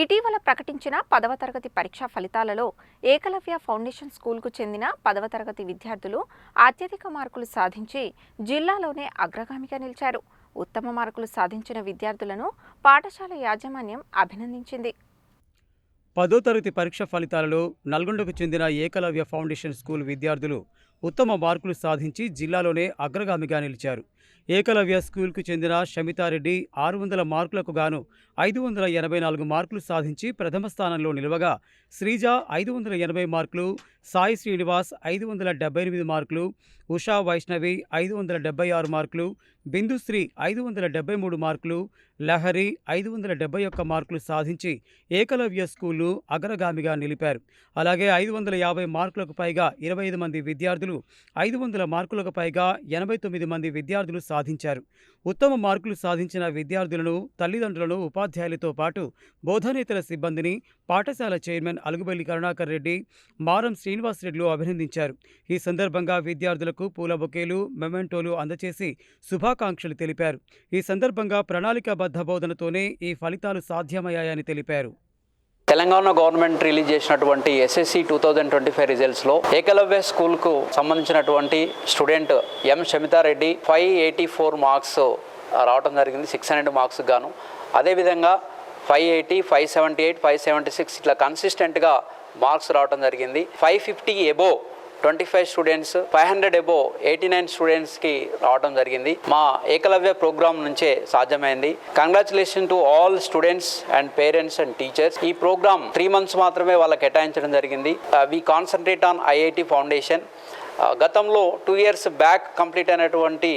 ఇటీవల ప్రకటించిన పదవ తరగతి పరీక్షా ఫలితాలలో ఏకలవ్య ఫౌండేషన్ స్కూల్కు చెందిన పదవ తరగతి విద్యార్థులు అత్యధిక మార్కులు సాధించి జిల్లాలోనే అగ్రగామిగా నిలిచారు. ఉత్తమ మార్కులు సాధించిన విద్యార్థులను పాఠశాల యాజమాన్యం అభినందించింది. పదో తరగతి పరీక్ష ఫలితాలలో నల్గొండకు చెందిన ఏకలవ్య ఫౌండేషన్ స్కూల్ విద్యార్థులు ఉత్తమ మార్కులు సాధించి జిల్లాలోనే అగ్రగామిగా నిలిచారు. ఏకలవ్య స్కూల్కు చెందిన షమితారెడ్డి ఆరు వందల మార్కులకు గాను ఐదు వందల ఎనభై నాలుగు మార్కులు సాధించి ప్రథమ స్థానంలో నిలవగా శ్రీజ ఐదు వందల ఎనభై మార్కులు సాయి శ్రీనివాస్ ఐదు వందల డెబ్బై ఎనిమిది మార్కులు ఉషా వైష్ణవి ఐదు వందల డెబ్బై ఆరు మార్కులు బిందుశ్రీ ఐదు వందల డెబ్బై మూడు మార్కులు లహరి ఐదు వందల డెబ్బై ఒక్క మార్కులు సాధించి ఏకలవ్య స్కూలు అగ్రగామిగా నిలిపారు. అలాగే ఐదు వందల యాభై మార్కులకు పైగా ఇరవై ఐదు మంది విద్యార్థులు ఐదు వందల మార్కులకు పైగా ఎనభై తొమ్మిది మంది విద్యార్థులు సాధించారు. ఉత్తమ మార్కులు సాధించిన విద్యార్థులను తల్లిదండ్రులను ఉపాధ్యాయులతో పాటు బోధనేతర సిబ్బందిని పాఠశాల చైర్మన్ అలుగుబెల్లి కరుణాకర్ రెడ్డి మారం శ్రీనివాసరెడ్డిలు అభినందించారు. ఈ సందర్భంగా విద్యార్థులకు పూల బొకేలు మెమెంటోలు అందచేసి శుభాకాంక్షలు తెలిపారు. ఈ సందర్భంగా ప్రణాళికాబద్ధ బోధనతోనే ఈ ఫలితాలు సాధ్యమయ్యాయని తెలిపారు. తెలంగాణ గవర్నమెంట్ రిలీజ్ చేసినటువంటి SSC two thousand twenty five రిజల్ట్స్లో Ekalavya స్కూల్కు సంబంధించినటువంటి student M Shamitha Reddy five eighty four marks రావడం జరిగింది. సిక్స్ హండ్రెడ్ మార్క్స్ గాను. అదేవిధంగా five eighty five seventy eight five seventy six ఇట్లా కన్సిస్టెంట్గా మార్క్స్ రావడం జరిగింది. Five fifty above twenty five students five hundred above eighty nine స్టూడెంట్స్కి రావడం జరిగింది. మా ఏకలవ్య ప్రోగ్రామ్ నుంచే సాధ్యమైంది. Congratulation to all students and parents and teachers ఈ ప్రోగ్రామ్ త్రీ మంత్స్ మాత్రమే వాళ్ళకి కేటాయించడం జరిగింది. We concentrate on IIT foundation గతంలో టూ ఇయర్స్ బ్యాక్ కంప్లీట్ అయినటువంటి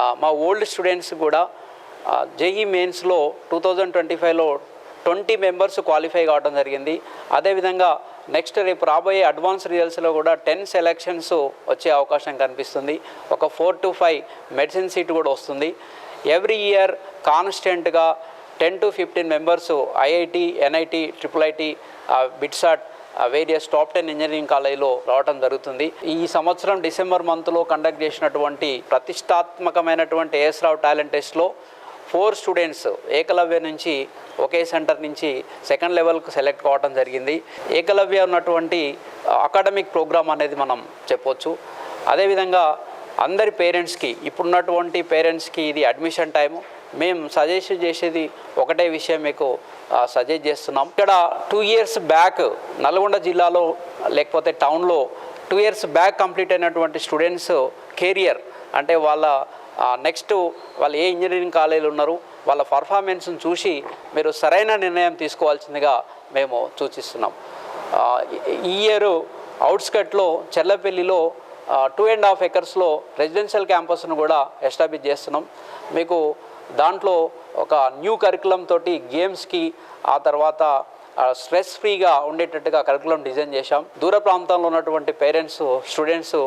uh, మా ఓల్డ్ స్టూడెంట్స్ కూడా జేఈ మెయిన్స్లో టూ థౌజండ్ ట్వంటీ ఫైవ్లో ట్వంటీ మెంబర్స్ క్వాలిఫై కావడం జరిగింది. అదేవిధంగా నెక్స్ట్ రేపు రాబోయే అడ్వాన్స్ రిజల్ట్స్లో కూడా టెన్ సెలెక్షన్స్ వచ్చే అవకాశం కనిపిస్తుంది. ఒక four to five medicine seat కూడా వస్తుంది. ఎవ్రీ ఇయర్ కాన్స్టెంట్గా ten to fifteen members IIT NIT triple IT BITSAT various top ten engineering కాలేజీలో రావడం జరుగుతుంది. ఈ సంవత్సరం డిసెంబర్ మంత్లో కండక్ట్ చేసినటువంటి ప్రతిష్టాత్మకమైనటువంటి ఏఎస్ రావు టాలెంట్ టెస్ట్లో ఫోర్ స్టూడెంట్స్ ఏకలవ్య నుంచి ఒకే సెంటర్ నుంచి సెకండ్ లెవెల్కు సెలెక్ట్ కావడం జరిగింది. ఏకలవ్య ఉన్నటువంటి అకాడమిక్ ప్రోగ్రామ్ అనేది మనం చెప్పొచ్చు. అదేవిధంగా అందరి పేరెంట్స్కి ఇప్పుడున్నటువంటి పేరెంట్స్కి ఇది అడ్మిషన్ టైము. మేము సజెస్ట్ చేసేది ఒకటే విషయం మీకు సజెస్ట్ చేస్తున్నాం. ఇక్కడ టూ ఇయర్స్ బ్యాక్ నల్గొండ జిల్లాలో లేకపోతే టౌన్లో టూ ఇయర్స్ బ్యాక్ కంప్లీట్ అయినటువంటి స్టూడెంట్స్ కెరియర్ అంటే వాళ్ళ నెక్స్ట్ వాళ్ళు ఏ ఇంజనీరింగ్ కాలేజీలు ఉన్నారు వాళ్ళ పర్ఫార్మెన్స్ని చూసి మీరు సరైన నిర్ణయం తీసుకోవాల్సిందిగా మేము సూచిస్తున్నాం. ఈ- ఈ ఇయర్ అవుట్స్కట్లో చెర్లపల్లిలో టూ అండ్ హాఫ్ ఎకర్స్లో రెసిడెన్షియల్ క్యాంపస్ను కూడా ఎస్టాబ్లిష్ చేస్తున్నాం. మీకు దాంట్లో ఒక న్యూ కరికులం తోటి గేమ్స్కి ఆ తర్వాత స్ట్రెస్ ఫ్రీగా ఉండేటట్టుగా కరికులం డిజైన్ చేశాం. దూర ప్రాంతంలో ఉన్నటువంటి పేరెంట్స్ స్టూడెంట్స్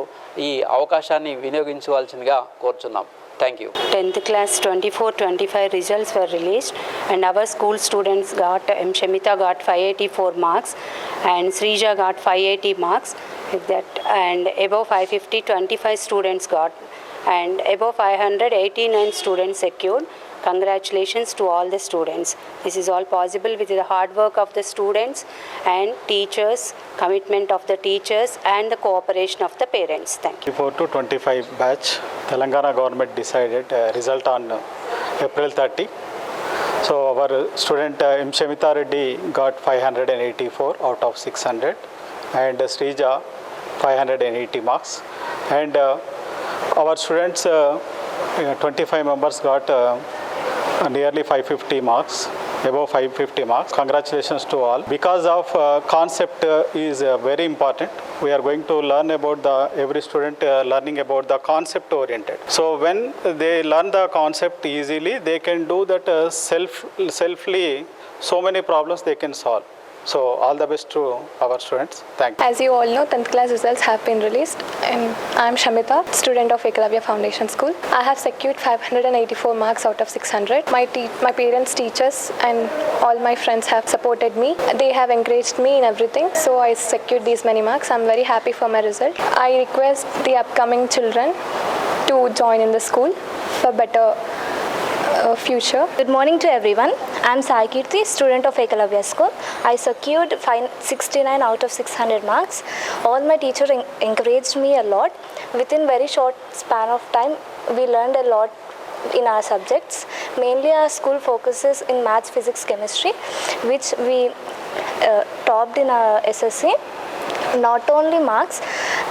ఈ అవకాశాన్ని వినియోగించవలసిందిగా కోరుచున్నాం. Thank you tenth class twenty four twenty five results were release and our school students got M Shamitha got five eighty four marks and Sreeja got five eighty marks that and above five fifty twenty five students got and above five hundred eighty nine students secured congratulations to all the students. This is all possible with the hard work of the students and teachers commitment of the teachers and the cooperation of the parents. Thank you. 24 to 25 batch telangana government decided uh, result on april 30 so our student uh, m. Shamita reddy got 584 out of 600 and uh, srija 580 marks. And uh, our students uh, 25 members got uh, nearly 550 marks above 550 marks. Congratulations to all. Because of uh, concept uh, is uh, very important we are going to learn about the every student uh, learning about the concept oriented. So when they learn the concept easily they can do that uh, self selfly so many problems they can solve so all the best to our students thank you As you all know, 10th class results have been released, and I am Shamita, student of Eklavya Foundation School. I have secured 584 marks out of 600. My te- my parents, teachers, and all my friends have supported me. They have encouraged me in everything, so I secured these many marks. I'm very happy for my result. I request the upcoming children to join in the school for better uh, future. Good morning to everyone. I am Sai Kirti, student of Ekalavya School. I secured 69 out of 600 marks. All my teachers en- encouraged me a lot. Within very short span of time, we learned a lot in our subjects. Mainly, our school focuses in maths, physics, chemistry, which we uh, topped in our SSC not only marks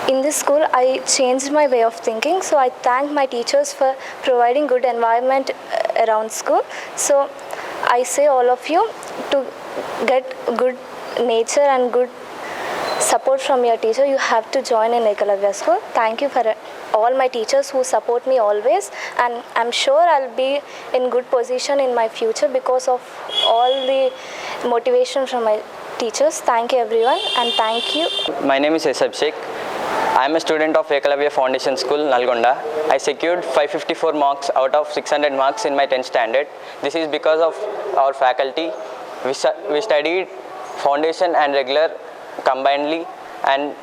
in this school i changed my way of thinking so i thank my teachers for providing good environment uh, around school. So i say all of you to get good nature and good support from your teacher. You have to join in ekalavya school. Thank you for all my teachers who support me always. And i'm sure i'll be in good position in my future because of all the motivation from my teachers. Thank you everyone and thank you. My name is S. I am a student of Ekalavya Foundation School, Nalgonda. I secured 554 marks out of 600 marks in my 10th standard. This is because of our faculty. We, studied foundation and regular combinedly and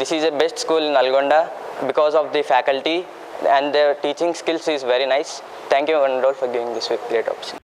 this is a best school in Nalgonda because of the faculty and their teaching skills is very nice. Thank you Vandal for giving this great opportunity.